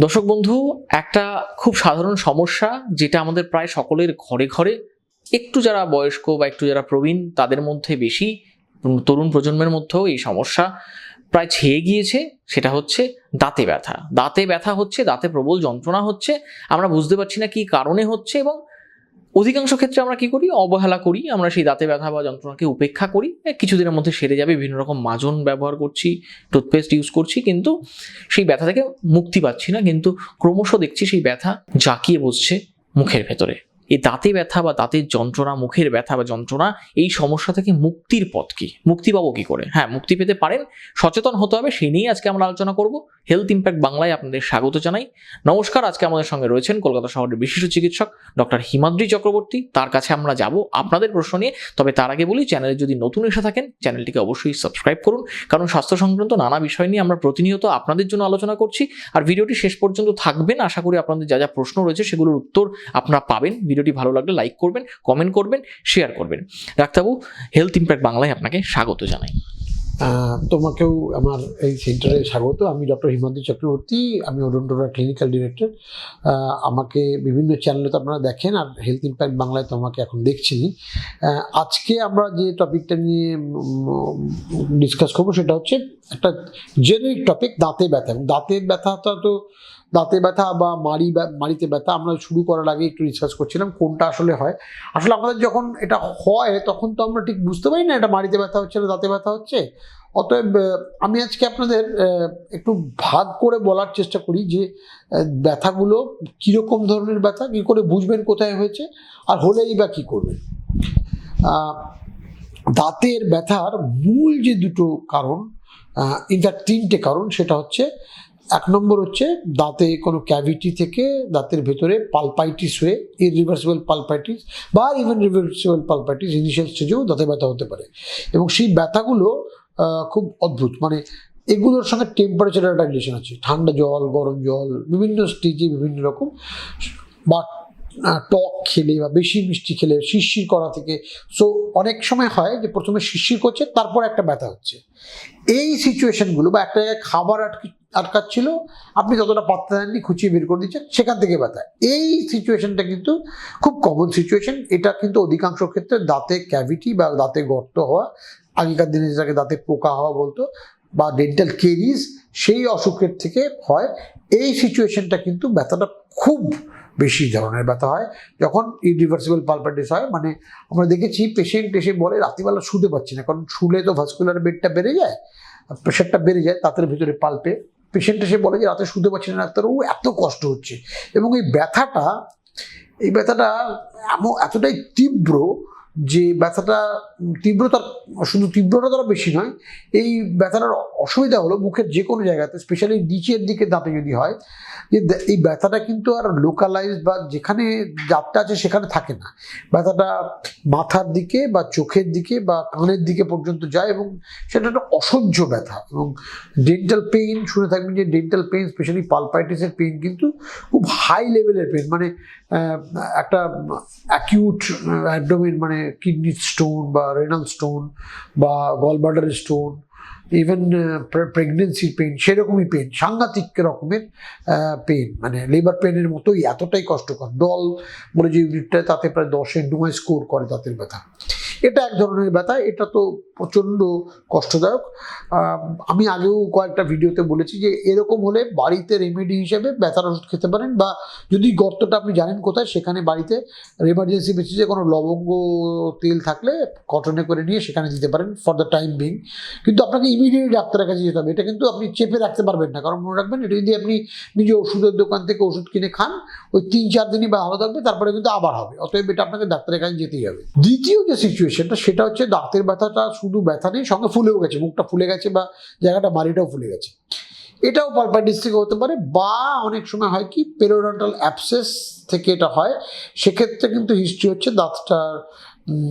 দর্শক বন্ধু, একটা খুব সাধারণ সমস্যা যেটা আমাদের প্রায় সকলের ঘরে ঘরে, একটু যারা বয়স্ক বা একটু যারা প্রবীণ, তাদের মধ্যে বেশি তরুণ প্রজন্মের মধ্যেও এই সমস্যা প্রায় ছেয়ে গিয়েছে, সেটা হচ্ছে দাঁতে ব্যথা। দাঁতে ব্যথা হচ্ছে, দাঁতে প্রবল যন্ত্রণা হচ্ছে, আমরা বুঝতে পারছি না কি কারণে হচ্ছে, এবং অধিকাংশ ক্ষেত্রে আমরা কি করি? অবহেলা করি। আমরা সেই দাঁতে ব্যথা বা যন্ত্রণাকে উপেক্ষা করি। কিছুদিনের মধ্যে সেরে যাবে। বিভিন্ন রকম মাজন ব্যবহার করছি, টুথপেস্ট ইউজ করছি, কিন্তু সেই ব্যথা থেকে মুক্তি পাচ্ছি না। কিন্তু ক্রমশ দেখছি সেই ব্যথা জাঁকিয়ে বসছে মুখের ভেতরে। এই দাঁতে ব্যথা বা দাঁতের যন্ত্রণা, মুখের ব্যথা বা যন্ত্রণা, এই সমস্যা থেকে মুক্তির পথ কি? মুক্তি পাবো কি করে? হ্যাঁ মুক্তি পেতে পারেন। সচেতন হতে হবে। সেই নিয়েই আজকে আমরা আলোচনা করব। হেলথ ইম্প্যাক্ট বাংলায় আপনাদের স্বাগত জানাই। নমস্কার, আজকে আমাদের সঙ্গে রয়েছেন কলকাতা শহরের বিশিষ্ট চিকিৎসক ডক্টর হিমাদ্রি চক্রবর্তী। তার কাছে আমরা যাব আপনাদের প্রশ্ন নিয়ে, তবে তার আগে বলি, চ্যানেলে যদি নতুন এসে থাকেন, চ্যানেলটিকে অবশ্যই সাবস্ক্রাইব করুন। কারণ স্বাস্থ্য সংক্রান্ত নানা বিষয় নিয়ে আমরা প্রতিনিয়ত আপনাদের জন্য আলোচনা করছি। আর ভিডিওটি শেষ পর্যন্ত থাকবেন, আশা করি আপনাদের যা যা প্রশ্ন রয়েছে সেগুলোর উত্তর আপনারা পাবেন। ভিডিওটি ভালো লাগলে লাইক করবেন, কমেন্ট করবেন, শেয়ার করবেন। ডাক্তারবাবু হেলথ ইম্প্যাক্ট বাংলায় আপনাকে স্বাগত জানাই। তোমাকেও আমার এই সেন্টারে স্বাগত। আমি ডক্টর হিমন্ত চক্রবর্তী, আমি অরুণডোরা ক্লিনিক্যাল ডিরেক্টর। আমাকে বিভিন্ন চ্যানেলে তো আপনারা দেখেন, আর হেলথ ইম্প্যাক্ট বাংলায় তো আমাকে এখন দেখছি আজকে আমরা যে টপিকটা নিয়ে ডিসকাস করব সেটা হচ্ছে একটা জেনারিক টপিক দাঁতে ব্যথা। দাঁতের ব্যথাটা তো দাঁতে ব্যথা বা মাড়ি মাড়িতে ব্যথা আমরা শুরু করার আগে একটু রিসার্চ করছিলাম কোনটা আসলে হয়। আসলে আমাদের যখন এটা হয়, তখন তো আমরা ঠিক বুঝতে পারি না এটা মাড়িতে ব্যথা হচ্ছে না দাঁতে ব্যথা হচ্ছে। অতএব আমি আজকে আপনাদের একটু ভাগ করে বলার চেষ্টা করি যে ব্যথাগুলো কীরকম ধরনের ব্যথা, কী করে বুঝবেন কোথায় হয়েছে, আর হলেই বা কী করবেন। দাঁতের ব্যথার মূল যে দুটো কারণ ইনফ্যাক্ট তিনটে কারণ, সেটা হচ্ছে এক নম্বর হচ্ছে দাঁতে কোনো ক্যাভিটি থেকে দাঁতের ভেতরে পালপাইটিস হয়ে ইরিভার্সিবল পালপাইটিস বা ইভেন রিভার্সিবল পালপাইটিস ইনিশিয়াল স্টেজেও দাঁতে ব্যথা হতে পারে। এবং সেই ব্যথাগুলো খুব অদ্ভুত। মানে এগুলোর সঙ্গে টেম্পারেচারের একটা রিলেশন আছে। ঠান্ডা জল, গরম জল, বিভিন্ন স্টেজে বিভিন্ন রকম বা টক খেলে বা বেশি মিষ্টি খেলে শিরশির করা থেকে। সো অনেক সময় হয় যে প্রথমে শিরশির করছে, তারপর একটা ব্যথা হচ্ছে। এই সিচুয়েশনগুলো বা একটা জায়গায় খাবার আটকে আটকাচ্ছিল। আপনি যতটা পাত্তা দেননি, খুঁচিয়ে বের করে দিচ্ছেন, সেখান থেকে ব্যথা। এই সিচুয়েশনটা কিন্তু খুব কমন সিচুয়েশন এটা কিন্তু অধিকাংশ ক্ষেত্রে দাঁতে ক্যাভিটি বা দাঁতে গর্ত হওয়া, আগেকার দিনে যেটাকে দাঁতে পোকা হওয়া বলতো, বা ডেন্টাল কেরিজ সেই অসুখের থেকে হয়। এই সিচুয়েশনটা কিন্তু ব্যথাটা খুব বেশি ধরনের ব্যথা হয়। যখন ইরিভার্সিবল পালপাইটিস হয় মানে আমরা দেখেছি পেশেন্ট এসে বলে, রাত্রিবেলা শুতে পারছি না, কারণ শুলে তো ভাস্কুলার বেডটা বেড়ে যায় প্রেশারটা বেড়ে যায় দাঁতের ভিতরে পাল্পে পেশেন্ট এসে বলে যে, রাতে শুতে পারছি না ডাক্তারবাবু, এত কষ্ট হচ্ছে। এবং এই ব্যথাটা এই ব্যথাটা এমন, এতটাই তীব্র যে ব্যথাটা উম, তীব্রতা শুধু তীব্রতা তারা বেশি নয় এই ব্যথাটার অসুবিধা হলো মুখের যে কোনো জায়গাতে স্পেশালি নিচের দিকে দাঁতে যদি হয় যে এই ব্যথাটা কিন্তু আর লোকালাইজ বা যেখানে দাঁতটা আছে সেখানে থাকে না। ব্যথাটা মাথার দিকে বা চোখের দিকে বা কানের দিকে পর্যন্ত যায় এবং সেটা একটা অসহ্য ব্যথা এবং ডেন্টাল পেইন শুনে থাকবেন যে ডেন্টাল পেইন স্পেশালি পালপাইটিসের পেইন কিন্তু খুব হাই লেভেলের পেইন মানে একটা অ্যাকিউট অ্যাবডোমেন মানে কিডনি স্টোন বা রেনাল স্টোন বা গলবার্ডার স্টোন ইভেন প্রেগনেন্সির পেন সেরকমই পেন সাংঘাতিক রকমের পেন মানে লেবার পেনের মতোই এতটাই কষ্টকর। দল বলে যে ইউনিটটা তাতে প্রায় দশে নয় স্কোর করে দাঁতের ব্যথা। এটা এক ধরনের ব্যথা, এটা তো প্রচণ্ড কষ্টদায়ক। আমি আগেও কয়েকটা ভিডিওতে বলেছি যে এরকম হলে বাড়িতে রেমেডি হিসেবে ব্যথার ওষুধ খেতে পারেন বা যদি গর্তটা আপনি জানেন কোথায়, সেখানে বাড়িতে এমার্জেন্সি বেসিসে কোনো লবঙ্গ, তেল থাকলে কটনে করে নিয়ে সেখানে দিতে পারেন ফর দ্য টাইম বিং কিন্তু আপনাকে ইমিডিয়েটলি ডাক্তারের কাছে যেতে হবে। এটা কিন্তু আপনি চেপে রাখতে পারবেন না। কারণ মনে রাখবেন, এটা যদি আপনি নিজে ওষুধের দোকান থেকে ওষুধ কিনে খান, ওই তিন চার দিনই বা ভালো থাকবে, তারপরে কিন্তু আবার হবে। অতএব এটা আপনাকে ডাক্তারের কাছে যেতেই হবে। দ্বিতীয় যে সিচুয়েশনটা সেটা হচ্ছে দাঁতের ব্যথাটা শুধু ব্যথা নেই, সঙ্গে ফুলেও গেছে, মুখটা ফুলে গেছে বা জায়গাটা মাড়িটাও ফুলে গেছে। এটাও পালপাইটিস থেকে হতে পারে বা অনেক সময় হয় কি পেরোডন্টাল অ্যাপসেস থেকে এটা হয়। সেক্ষেত্রে কিন্তু হিস্ট্রি হচ্ছে দাঁতটা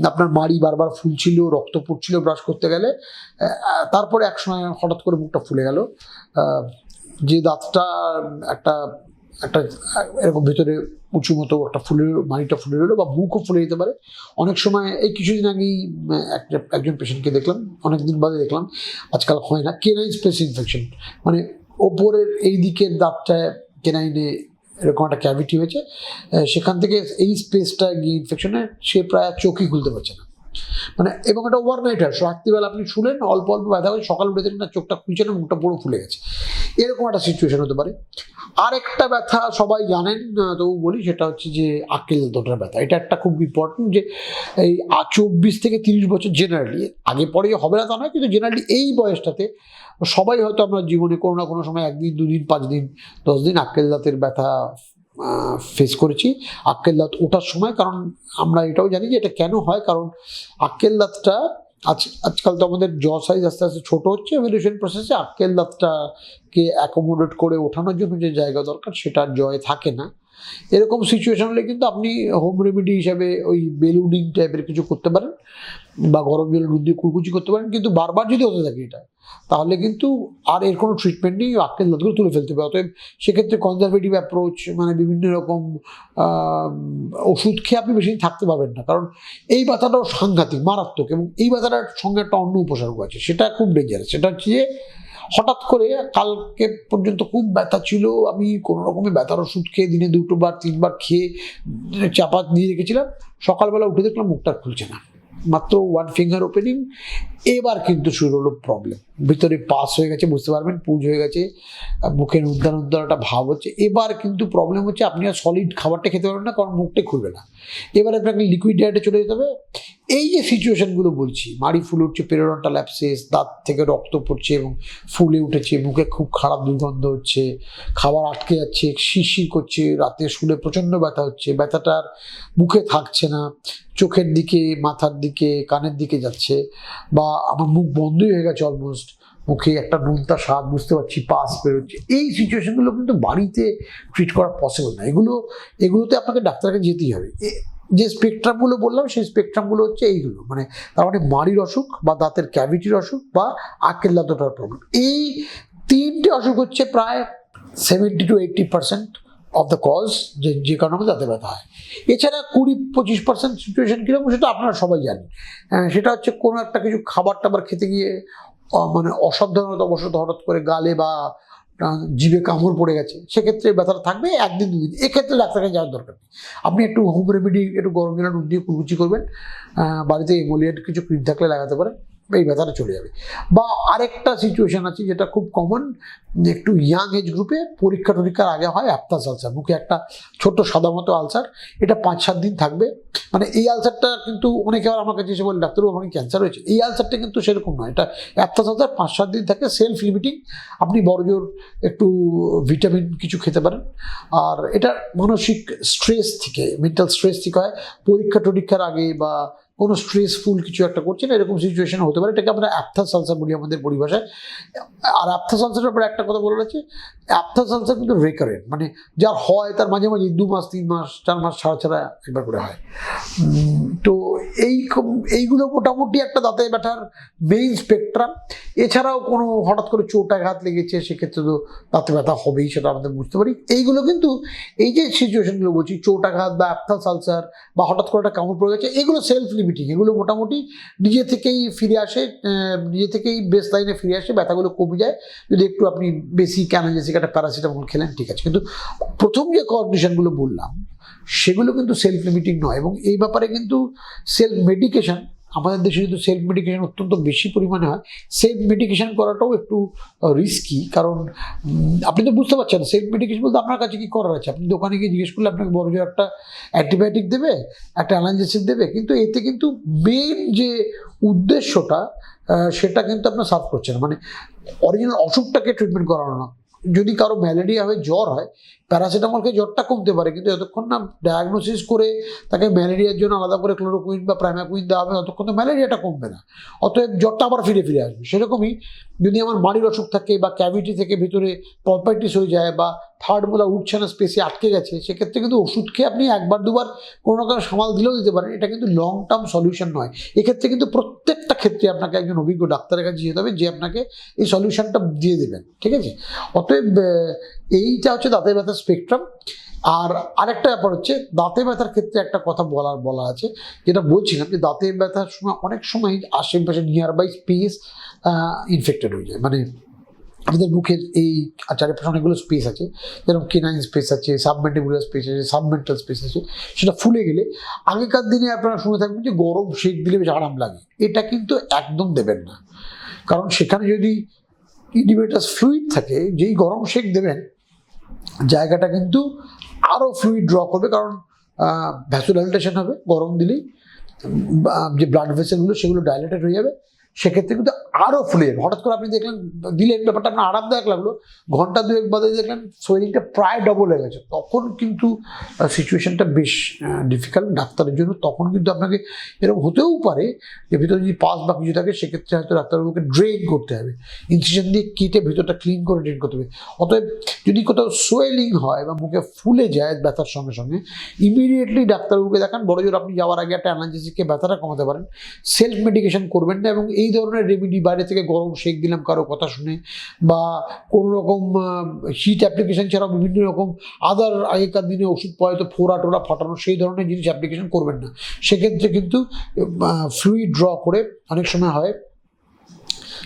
আপনার মাড়ি বারবার ফুলছিল, রক্ত পড়ছিল ব্রাশ করতে গেলে তারপরে এক সময় হঠাৎ করে মুখটা ফুলে গেল। যে দাঁতটা, একটা একটা, এরকম ভিতরে উঁচু মতো একটা ফুলের মাড়িটা ফুলে রইল বা মুখও ফুলে যেতে পারে। অনেক সময় এই কিছুদিন আগেই একটা, একজন পেশেন্টকে দেখলাম অনেক দিন বাদে দেখলাম, আজকাল হয় না কেনাইন স্পেস ইনফেকশন মানে ওপরের এই দিকের দাঁতটায় কেনাইনে এরকম একটা ক্যাভিটি হয়েছে সেখান থেকে এই স্পেসটা গিয়ে ইনফেকশনে সে প্রায় চোখই খুলতে পারছে না। মানে এবং এটা ওভারনাইট হয়, রাত্রিবেলা আপনি শুলেন, অল্প অল্প ব্যথা হয় সকাল উঠে দেখেন না, চোখটা খুলছে না, মুখটা পুরো ফুলে গেছে। এরকম একটা সিচুয়েশন হতে পারে। আরেকটা ব্যথা সবাই জানেন তবু বলি সেটা হচ্ছে যে আক্কেল দোটার ব্যথা। এটা একটা খুব ইম্পর্টেন্ট যে এই চব্বিশ থেকে তিরিশ বছর জেনারেলি আগে পরে হবে না তা নয়, কিন্তু জেনারেলি এই বয়সটাতে সবাই হয়তো আমরা জীবনে কোনো না কোনো সময় একদিন, দুদিন পাঁচ দিন দশ দিন আক্কেল দাঁতের ব্যথা ফেস করেছি। আক্কেল দাঁত ওঠার সময়, কারণ আমরা এটাও জানি যে এটা কেন হয়, কারণ আক্কেল দাঁতটা আজ, আজকাল তো আমাদের জ সাইজ আস্তে আস্তে ছোট হচ্ছে এভলিউশন প্রসেসে আক্কেল দাঁতটাকে অ্যাকোমোডেট করে ওঠানোর জন্য যে জায়গা দরকার সেটা জয় থাকে না। এরকম সিচুয়েশন হলে কিন্তু আপনি হোম রেমেডি হিসাবে ওই বেলুনিং টাইপের কিছু করতে পারেন। বা গরম জলে নুন দিয়ে কুলকুচি করতে পারেন, কিন্তু বারবার যদি হতে থাকে এটা, তাহলে কিন্তু আর এর কোনো ট্রিটমেন্ট নেই, আক্কেল দাঁতগুলো তুলে ফেলতে হবে। অতএব সেক্ষেত্রে কনজারভেটিভ অ্যাপ্রোচ মানে বিভিন্ন রকম ওষুধ খেয়ে আপনি বেশি থাকতে পারবেন না। কারণ এই ব্যথাটাও সাংঘাতিক, মারাত্মক এবং এই ব্যথাটার সঙ্গে একটা অন্য উপসর্গ আছে, সেটা খুব ডেঞ্জারাস সেটা হচ্ছে যে, হঠাৎ করে কালকে পর্যন্ত খুব ব্যথা ছিল, আমি কোনো রকমের ব্যথার ওষুধ খেয়ে দিনে দুটো বার, তিনবার খেয়ে চাপা দিয়ে রেখেছিলাম, সকালবেলা উঠে দেখলাম মুখটা খুলছে না। মাত্র ওয়ান ফিঙ্গার ওপেনিং এবার কিন্তু শুরু হলো প্রবলেম ভিতরে পাস হয়ে গেছে, বুঝতে পারবেন, পুজ হয়ে গেছে, মুখের উদ্যান উদ্যান একটা ভাব হচ্ছে। এবার কিন্তু প্রবলেম হচ্ছে, আপনি আর সলিড খাবারটা খেতে পারবেন না, কারণ মুখটা খুলবে না। এবার আপনাকে লিকুইড ডায়েটে চলে যেতে হবে। এই যে সিচুয়েশনগুলো বলছি, মাড়ি ফুলে উঠছে পেরোডন্টাল অ্যাপসেস দাঁত থেকে রক্ত পড়ছে এবং ফুলে উঠেছে মুখে খুব খারাপ দুর্গন্ধ হচ্ছে, খাবার আটকে যাচ্ছে, শিরশির করছে, রাতে শুলে প্রচণ্ড ব্যথা হচ্ছে ব্যথাটার মুখে থাকছে না, চোখের দিকে, মাথার দিকে, কানের দিকে যাচ্ছে বা আমার মুখ বন্ধই হয়ে গেছে অলমোস্ট মুখে একটা নুনতা স্বাদ বুঝতে পারছি, পাস বেরোচ্ছে। এই সিচুয়েশনগুলো কিন্তু বাড়িতে ট্রিট করা পসিবল না। এগুলো, এগুলোতে আপনাকে ডাক্তারকে যেতেই হবে। যে স্পেকট্রামগুলো বললাম, সেই স্পেকট্রামগুলো হচ্ছে এইগুলো। মানে তার মানে মাড়ির অসুখ বা দাঁতের ক্যাভিটির অসুখ বা আকেল দাঁতটার প্রবলেম এই তিনটে অসুখ হচ্ছে প্রায় seventy to eighty percent of the cause যে যে কারণে আমাদের দাঁতে ব্যথা হয়। এছাড়া কুড়ি, পঁচিশ পার্সেন্ট সিচুয়েশন কীরকম, সেটা আপনারা সবাই জানেন। সেটা হচ্ছে কোনো একটা কিছু খাবার টাবার খেতে গিয়ে মানে অসাবধানতা অবশ্যই হঠাৎ করে গালে বা জিভে কামড় পড়ে গেছে, সেক্ষেত্রে ব্যথাটা থাকবে একদিন দুদিন। এক্ষেত্রে ডাক্তারকে যাওয়ার দরকার নেই। আপনি একটু হোম রেমেডি একটু গরম জলের নুন দিয়ে কুলকুচি করবেন। বাড়িতে এমোলিয়েট কিছু ক্রিম থাকলে লাগাতে পারেন। এই ব্যথাটা চলে যাবে। বা আরেকটা সিচুয়েশন আছে যেটা খুব কমন একটু ইয়াং এজ গ্রুপে পরীক্ষা টরীক্ষার আগে হয় অ্যাপটাস আলসার মুখে একটা ছোট্ট সাদা মতো আলসার এটা পাঁচ সাত দিন থাকবে। মানে এই আলসারটা কিন্তু অনেকে আবার আমার কাছে এসে বলে, ডাক্তারবাবু আমার ক্যান্সার হয়েছে? এই আলসারটা কিন্তু সেরকম নয়। এটা অ্যাপটাস আলসার পাঁচ সাত দিন থাকে সেলফ লিমিটিং আপনি বড়জোর একটু ভিটামিন কিছু খেতে পারেন। আর এটা মানসিক স্ট্রেস থেকে মেন্টাল স্ট্রেস থেকে হয়। পরীক্ষা টরীক্ষার আগে বা কোনো স্ট্রেসফুল কিছু একটা করছেন এরকম সিচুয়েশন হতে পারে। এটাকে আমরা অ্যাপথাস আলসার বলি আমাদের পরিভাষায়। আর অ্যাপথাস আলসারের ব্যাপারে একটা কথা বলে রয়েছে অ্যাপথাস আলসার কিন্তু রেকারেন্ট মানে যার হয় তার মাঝে মাঝে দু মাস, তিন মাস, চার মাস ছাড়া ছাড়া একবার করে হয়। তো এই এইগুলো মোটামুটি একটা দাঁতে ব্যথার মেইন স্পেকট্রাম এছাড়াও কোনো হঠাৎ করে চোট আঘাত লেগেছে, সেক্ষেত্রে তো দাঁতে ব্যথা হবেই, সেটা আমাদের বুঝতে পারি। এইগুলো কিন্তু এই যে সিচুয়েশনগুলো বলছি, চোট আঘাত বা অ্যাপথাস সালসার বা হঠাৎ করে একটা কামড় পড়ে গেছে, এগুলো সেলফ লিমিটিং এগুলো মোটামুটি নিজে থেকেই ফিরে আসে নিজে থেকেই বেস লাইনে ফিরে আসে, ব্যথাগুলো কমে যায়। যদি একটু আপনি বেশি ক্যানাজেসিক একটা প্যারাসিটামল খেলেন, ঠিক আছে। কিন্তু প্রথম যে কন্ডিশনগুলো বললাম, সেগুলো কিন্তু সেলফ লিমিটিং নয়। এবং এই ব্যাপারে কিন্তু সেলফ মেডিকেশন আমাদের দেশে কিন্তু সেলফ মেডিকেশন অত্যন্ত বেশি পরিমাণে হয় সেলফ মেডিকেশন করাটাও একটু রিস্কি কারণ আপনি তো বুঝতে পারছেন সেলফ মেডিকেশন বলতে আপনার কাছে কি করার আছে? আপনি দোকানে গিয়ে জিজ্ঞেস করলে আপনাকে বড় একটা অ্যান্টিবায়োটিক দেবে, একটা অ্যালার্জেসিক দেবে, কিন্তু এতে কিন্তু মেন যে উদ্দেশ্যটা সেটা কিন্তু আপনার সার্ভ করছে না। মানে অরিজিনাল অসুখটাকে ট্রিটমেন্ট করানো না। যদি কারও ম্যালেরিয়া হয়ে জ্বর হয়, প্যারাসিটামলকে জ্বরটা কমতে পারে, কিন্তু এতক্ষণ না ডায়াগনোসিস করে তাকে ম্যালেরিয়ার জন্য আলাদা করে ক্লোরোকুইন বা প্রাইমাকুইন দেওয়া হবে ততক্ষণ তো ম্যালেরিয়াটা কমবে না। অতএব জ্বরটা আবার ফিরে ফিরে আসবে। সেরকমই যদি আমার মাড়ির অসুখ থাকে বা ক্যাভিটি থেকে ভিতরে পলপাইটিস হয়ে যায় বা থার্ড মোলা উঠছে না স্পেসে আটকে গেছে, সেক্ষেত্রে কিন্তু ওষুধ খেয়ে আপনি একবার দুবার কোনো রকম সামাল দিলেও দিতে পারেন। এটা কিন্তু লং টার্ম সলিউশন নয়। এক্ষেত্রে কিন্তু প্রত্যেকটা ক্ষেত্রে আপনাকে একজন অভিজ্ঞ ডাক্তারের কাছে যেতে হবে, যে আপনাকে এই সলিউশনটা দিয়ে দেবেন, ঠিক আছে? অতএব এইটা হচ্ছে দাঁতের ব্যথার স্পেকট্রাম আর আরেকটা ব্যাপার হচ্ছে দাঁতে ব্যথার ক্ষেত্রে একটা কথা বলার, বলা আছে, যেটা বলছিলাম যে দাঁতে ব্যথার সময় অনেক সময় আশেপাশে নিয়ার বাই স্পেস ইনফেক্টেড হয়ে যায়। মানে আমাদের মুখের এই চারিপাশে অনেকগুলো স্পেস আছে। যেরকম কেনাইন স্পেস আছে সাবমেন্টিবুলার স্পেস আছে সাবমেন্টাল স্পেস আছে, সেটা ফুলে গেলে আগেকার দিনে আপনারা শুনে থাকবেন যে গরম শেক দিলে বেশ আরাম লাগে। এটা কিন্তু একদম দেবেন না। কারণ সেখানে যদি ইডিভেটাস ফ্লুইড থাকে, যেই গরম শেক দেবেন, জায়গাটা কিন্তু আরও ফ্লুইড ড্র করবে। কারণ ভ্যাসোডাইলেটেশন হবে গরম দিলেই যে ব্লাড ভেসেলগুলো সেগুলো ডাইলেটেড হয়ে যাবে। সেক্ষেত্রে কিন্তু আরও ফুলে যাবে। হঠাৎ করে আপনি দেখলেন, দিলেন ব্যাপারটা, আপনার আরামদায়ক লাগল, ঘণ্টা দুয়েক বাদে দেখলেন সোয়েলিংটা প্রায় ডবল হয়ে গেছে। তখন কিন্তু সিচুয়েশনটা বেশ ডিফিকাল্ট ডাক্তারের জন্য। তখন কিন্তু আপনাকে এরকম হতেও পারে যে ভিতরে যদি পাস বা কিছু থাকে, সেক্ষেত্রে হয়তো ডাক্তারবাবুকে ড্রেন করতে হবে। ইনসিশন দিয়ে কেটে ভিতরটা ক্লিন করে ড্রেন করতে হবে। অতএব যদি কোথাও সোয়েলিং হয় বা মুখে ফুলে যায় ব্যথার সঙ্গে সঙ্গে ইমিডিয়েটলি ডাক্তারবাবুকে দেখান। বড় জোর আপনি যাওয়ার আগে একটা অ্যানালজেসিকে ব্যথাটা কমাতে পারেন। সেলফ মেডিকেশন করবেন না এবং এই ধরনের রেমিডি বাইরে থেকে গরম শেক দিলাম কারও কথা শুনে বা কোনো রকম হিট অ্যাপ্লিকেশন ছাড়া বিভিন্ন রকম আদার আগেকার দিনে ওষুধ পাওয়া তো ফোড়া টোড়া ফাটানো সেই ধরনের জিনিস অ্যাপ্লিকেশন করবেন না। সেক্ষেত্রে কিন্তু ফ্লুইড ড্র করে অনেক সময় হয়।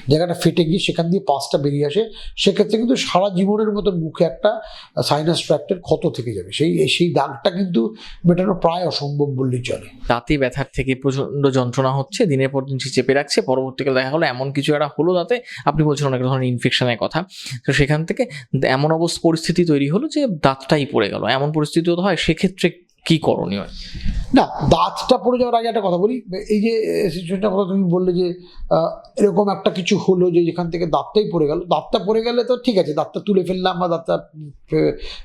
জায়গাটা ফেটে গিয়ে সেখান দিয়ে পাসটা বেরিয়ে আসে, সেক্ষেত্রে কিন্তু সারা জীবনের মতন মুখে একটা সাইনাস ট্র্যাক্টের ক্ষত থেকে যাবে। সেই সেই দাগটা কিন্তু মেটানো প্রায় অসম্ভব বললেই চলে। দাঁতে ব্যথার থেকে প্রচণ্ড যন্ত্রণা হচ্ছে, দিনের পর দিন সে চেপে রাখছে, পরবর্তীকালে দেখা হলো এমন কিছু একটা হলো দাঁতে। আপনি বলছেন অনেক ধরনের ইনফেকশনের কথা। তো সেখান থেকে এমন অবস্থা, পরিস্থিতি তৈরি হলো যে দাঁতটাই পড়ে গেল। এমন পরিস্থিতিও তো হয়, সেক্ষেত্রে কি করণীয়? না, দাঁতটা পড়ে যাওয়ার আগে একটা কথা বলি। এই যে সিচুয়েশনটা কথা তুমি বললে যে এরকম একটা কিছু হলো যে, যেখান থেকে দাঁতটাই পড়ে গেল। দাঁতটা পড়ে গেলে তো ঠিক আছে, দাঁতটা তুলে ফেললাম বা দাঁতটা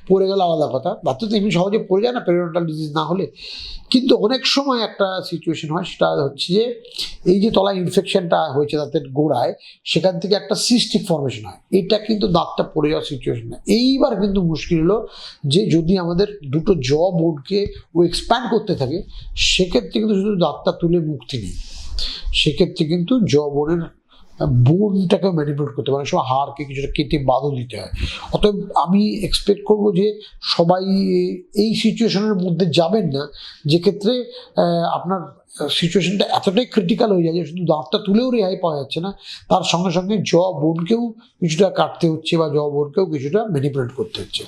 পড়ে গেল আলাদা কথা। দাঁতটা তো এমনি সহজে পড়ে যায় না পেরিয়ডাল ডিজিজ না হলে। কিন্তু অনেক সময় একটা সিচুয়েশন হয়, সেটা হচ্ছে যে, এই যে তলায় ইনফেকশনটা হয়েছে দাঁতের গোড়ায়, সেখান থেকে একটা সিস্টিক ফর্মেশন হয়। এটা কিন্তু দাঁতটা পড়ে যাওয়ার সিচুয়েশন না। এইবার কিন্তু মুশকিল হলো যে, যদি আমাদের দুটো জ বোর্ডকে ও এক্সপ্যান্ড করতে থাকে, সেক্ষেত্রে কিন্তু শুধু দাঁতটা তুলে মুক্তি নেই। সেক্ষেত্রে কিন্তু জবরের বোনটাকে ম্যানিপুলেট করতে পারে সব হাড়কে কিছুটা কেটে বাদও দিতে হয়। অতএব আমি এক্সপেক্ট করব যে সবাই এই সিচুয়েশনের মধ্যে যাবেন না। যেক্ষেত্রে আপনার সিচুয়েশনটা এতটাই ক্রিটিক্যাল হয়ে যায় যে শুধু দাঁতটা তুলেও রেহাই পাওয়া যাচ্ছে না, তার সঙ্গে সঙ্গে জ বোনকেও কিছুটা কাটতে হচ্ছে বা জ বোনকেও কিছুটা ম্যানিপুলেট করতে হচ্ছে।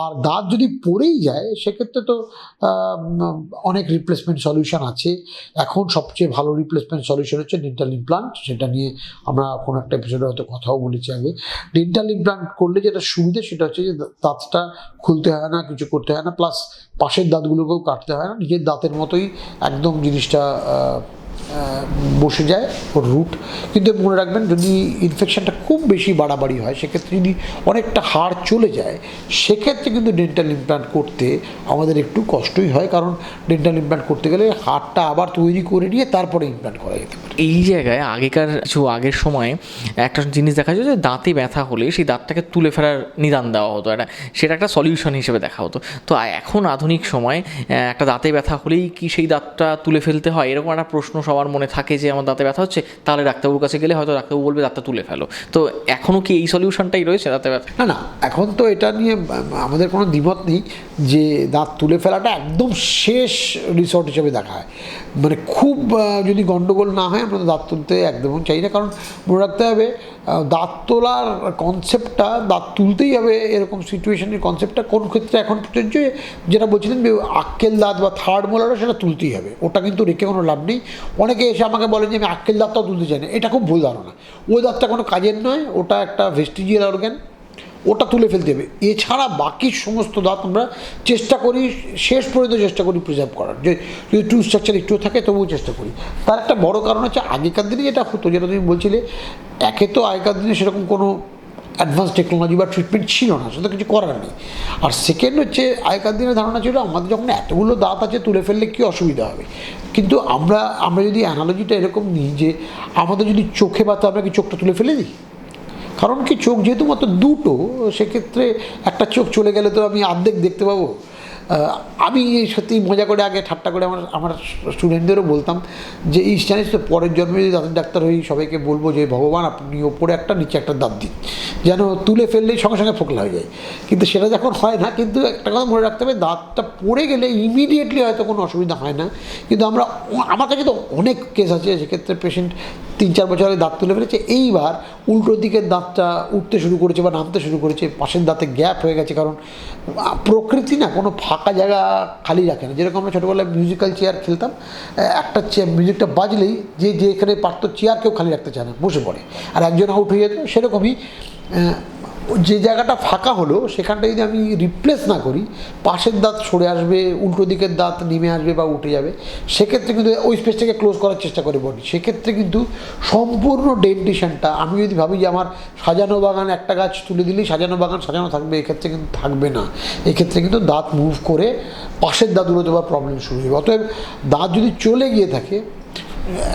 আর দাঁত যদি পড়েই যায়, সেক্ষেত্রে তো অনেক রিপ্লেসমেন্ট সলিউশন আছে। এখন সবচেয়ে ভালো রিপ্লেসমেন্ট সলিউশন হচ্ছে ডেন্টাল ইমপ্লান্ট সেটা নিয়ে আমরা কোনো একটা এপিসোডে হয়তো কথাও বলেছি আগে। ডেন্টাল ইমপ্লান্ট করলে যেটা সুবিধা, সেটা হচ্ছে যে দাঁতটা খুলতে হয় না, কিছু করতে হয় না প্লাস পাশের দাঁতগুলোকেও কাটতে হয় না, নিজের দাঁতের মতোই একদম জিনিসটা a ah, বসে যায় ওর রুট কিন্তু মনে রাখবেন, যদি ইনফেকশনটা খুব বেশি বাড়াবাড়ি হয়, সেক্ষেত্রে যদি অনেকটা হাড় চলে যায়, সেক্ষেত্রে কিন্তু ডেন্টাল ইমপ্লান্ট করতে আমাদের একটু কষ্টই হয়। কারণ ডেন্টাল ইমপ্লান্ট করতে গেলে হাড়টা আবার তৈরি করে নিয়ে তারপরে ইমপ্লান্ট করা যেতে পারে। এই জায়গায় আগেকার কিছু আগের সময় একটা জিনিস দেখা যায় যে, দাঁতে ব্যথা হলে সেই দাঁতটাকে তুলে ফেলার নিদান দেওয়া হতো। এটা সেটা একটা সলিউশন হিসেবে দেখা হতো। তো এখন আধুনিক সময় একটা দাঁতে ব্যথা হলেই কি সেই দাঁতটা তুলে ফেলতে হয়? এরকম একটা প্রশ্ন সবার মনে থাকে যে আমার দাঁতে ব্যথা হচ্ছে, তাহলে ডাক্তারবাবুর কাছে গেলে হয়তো ডাক্তারবাবু বলবে দাঁতটা তুলে ফেলো। তো এখনও কি এই সলিউশনটাই রয়েছে দাঁতে ব্যথা? না না, এখন তো এটা নিয়ে আমাদের কোনো দ্বিমত নেই। যে দাঁত তুলে ফেলাটা একদম শেষ রিসর্ট হিসেবে দেখা হয়। মানে খুব যদি গণ্ডগোল না হয়, আমরা দাঁত তুলতে একদম চাই না। কারণ মনে রাখতে হবে দাঁত তোলার কনসেপ্টটা দাঁত তুলতেই হবে এরকম সিচুয়েশনের কনসেপ্টটা কোন ক্ষেত্রে এখন পর্যন্ত যেটা বলছিলেন যে আক্কেল দাঁত বা থার্ড মোলারও সেটা তুলতেই হবে। ওটা কিন্তু রেখে কোনো লাভ নেই। অনেকে এসে আমাকে বলেন যে আমি আক্কেল দাঁতটাও তুলতে চাই না। এটা খুব ভুল ধারণা। ওই দাঁতটা কোনো কাজের নয়। ওটা একটা ভেস্টিজিয়াল অর্গ্যান ওটা তুলে ফেলতে হবে। এছাড়া বাকি সমস্ত দাঁত আমরা চেষ্টা করি, শেষ পর্যন্ত চেষ্টা করি প্রিজার্ভ করার। যে যদি টু স্ট্রাকচার একটুও থাকে, তবুও চেষ্টা করি। তার একটা বড় কারণ হচ্ছে, আগেকার দিনে যেটা হতো, যেটা তুমি বলছিলে, একে তো আগেকার দিনে সেরকম কোনো অ্যাডভান্স টেকনোলজি বা ট্রিটমেন্ট ছিল না, সেটা কিছু করার নেই। আর সেকেন্ড হচ্ছে, আগেকার দিনের ধারণা ছিল, আমাদের যখন এতগুলো দাঁত আছে, তুলে ফেললে কী অসুবিধা হবে? কিন্তু আমরা আমরা যদি অ্যানালজিটা এরকম নিই যে, আমাদের যদি চোখে ব্যথা আমরা কি চোখটা তুলে ফেলে দিই? কারণ কি চোখ যেহেতু মাত্র দুটো, সেক্ষেত্রে একটা চোখ চলে গেলে তো আমি আর্ধেক দেখতে পাবো। আমি সত্যি মজা করে আগে ঠাট্টা করে আমার আমার স্টুডেন্টদেরও বলতাম যে এই জানিস তো, পরের জন্মে যদি দাঁতের ডাক্তার হই, সবাইকে বলব যে, ভগবান, আপনি ওপরে একটা, নিচে একটা দাঁত দিন। যেন তুলে ফেললেই সঙ্গে সঙ্গে ফোকলা হয়ে যায়। কিন্তু সেটা যখন হয় না, কিন্তু একটা কথা মনে রাখতে হবে, দাঁতটা পড়ে গেলে ইমিডিয়েটলি হয়তো কোনো অসুবিধা হয় না। কিন্তু আমরা, আমার কাছে তো অনেক কেস আছে, সেক্ষেত্রে পেশেন্ট তিন, চার বছর আগে দাঁত তুলে ফেলেছে। এইবার উল্টো দিকের দাঁতটা উঠতে শুরু করেছে বা নামতে শুরু করেছে, পাশের দাঁতে গ্যাপ হয়ে গেছে, কারণ প্রকৃতি না কোনো ফাঁকা জায়গা খালি রাখে না। যেরকম আমরা ছোটোবেলায় মিউজিক্যাল চেয়ার খেলতাম একটা চেয়ার মিউজিকটা বাজলেই যে যেখানে পারত চেয়ার কেউ খালি রাখতে চায় না, বসে পড়ে। আর একজন আউট হয়ে যেত, সেরকমই যে জায়গাটা ফাঁকা হলো, সেখানটা যদি আমি রিপ্লেস না করি, পাশের দাঁত সরে আসবে, উল্টো দিকের দাঁত নেমে আসবে বা উঠে যাবে, সেক্ষেত্রে কিন্তু ওই স্পেসটাকে ক্লোজ করার চেষ্টা করে বডি। সেক্ষেত্রে কিন্তু সম্পূর্ণ ডেন্টিশনটা আমি যদি ভাবি যে আমার সাজানো বাগান একটা গাছ তুলে দিলেই সাজানো বাগান সাজানো থাকবে, এক্ষেত্রে কিন্তু থাকবে না। এক্ষেত্রে কিন্তু দাঁত মুভ করে পাশের দাঁতগুলো দেওয়ার প্রবলেম শুরু হবে অতএব দাঁত যদি চলে গিয়ে থাকে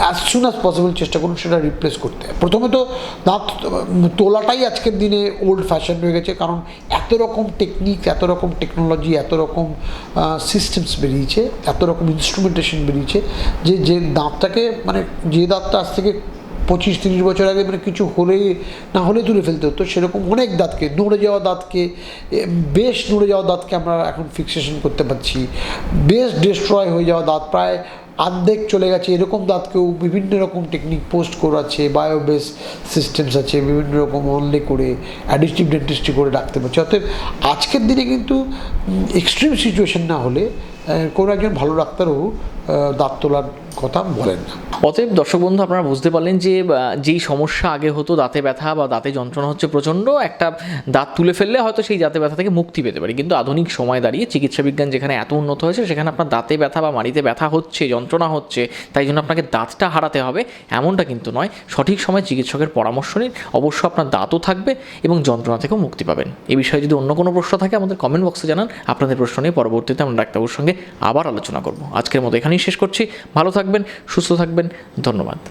অ্যাজ সুন অ্যাজ পসিবল চেষ্টা করুন সেটা রিপ্লেস করতে। প্রথমত দাঁত তোলাটাই আজকের দিনে ওল্ড ফ্যাশন হয়ে গেছে, কারণ এত রকম টেকনিক এত রকম টেকনোলজি এত রকম সিস্টেমস বেরিয়েছে, এত রকম ইনস্ট্রুমেন্টেশন বেরিয়েছে, যে যে দাঁতটাকে মানে যে দাঁতটা আজ থেকে পঁচিশ তিরিশ বছর আগে মানে কিছু হলে না হলে তুলে ফেলতে হতো, সেরকম অনেক দাঁতকে, নড়ে যাওয়া দাঁতকে বেশ নড়ে যাওয়া দাঁতকে আমরা এখন ফিক্সেশন করতে পারছি। বেশ ডিস্ট্রয় হয়ে যাওয়া দাঁত, প্রায় আর্ধেক চলে গেছে। এরকম দাঁতকেও বিভিন্ন রকম টেকনিক পোস্ট করাচ্ছে বায়োবেস সিস্টেমস আছে, বিভিন্ন রকম অনলে করে অ্যাডিস্টিভ ডেন্টিস্ট্রি করে ডাকতে পারছে। অতএব আজকের দিনে কিন্তু এক্সট্রিম সিচুয়েশন না হলে কোনো একজন ভালো ডাক্তারও দাঁত তোলার কথা বলেন না। অতএব দর্শক বন্ধু, আপনারা বুঝতে পারলেন যে যেই সমস্যা আগে হতো, দাঁতে ব্যথা বা দাঁতে যন্ত্রণা হচ্ছে প্রচণ্ড, একটা দাঁত তুলে ফেললে হয়তো সেই দাঁতে ব্যথা থেকে মুক্তি পেতে পারি। কিন্তু আধুনিক সময় দাঁড়িয়ে চিকিৎসা বিজ্ঞান যেখানে এত উন্নত হয়েছে, সেখানে আপনার দাঁতে ব্যথা বা মাড়িতে ব্যথা হচ্ছে, যন্ত্রণা হচ্ছে, তাই জন্য আপনাকে দাঁতটা হারাতে হবে, এমনটা কিন্তু নয়। সঠিক সময় চিকিৎসকের পরামর্শ নিন, অবশ্য আপনার দাঁতও থাকবে এবং যন্ত্রণা থেকেও মুক্তি পাবেন। এ বিষয়ে যদি অন্য কোনো প্রশ্ন থাকে, আমাদের কমেন্ট বক্সে জানান, আপনাদের প্রশ্ন নিয়ে পরবর্তীতে আমরা ডাক্তারবাবুর সঙ্গে আবার আলোচনা করব। আজকের মতো এখানেই শেষ করছি। ভালো থাকবেন, সুস্থ থাকবেন ধন্যবাদ।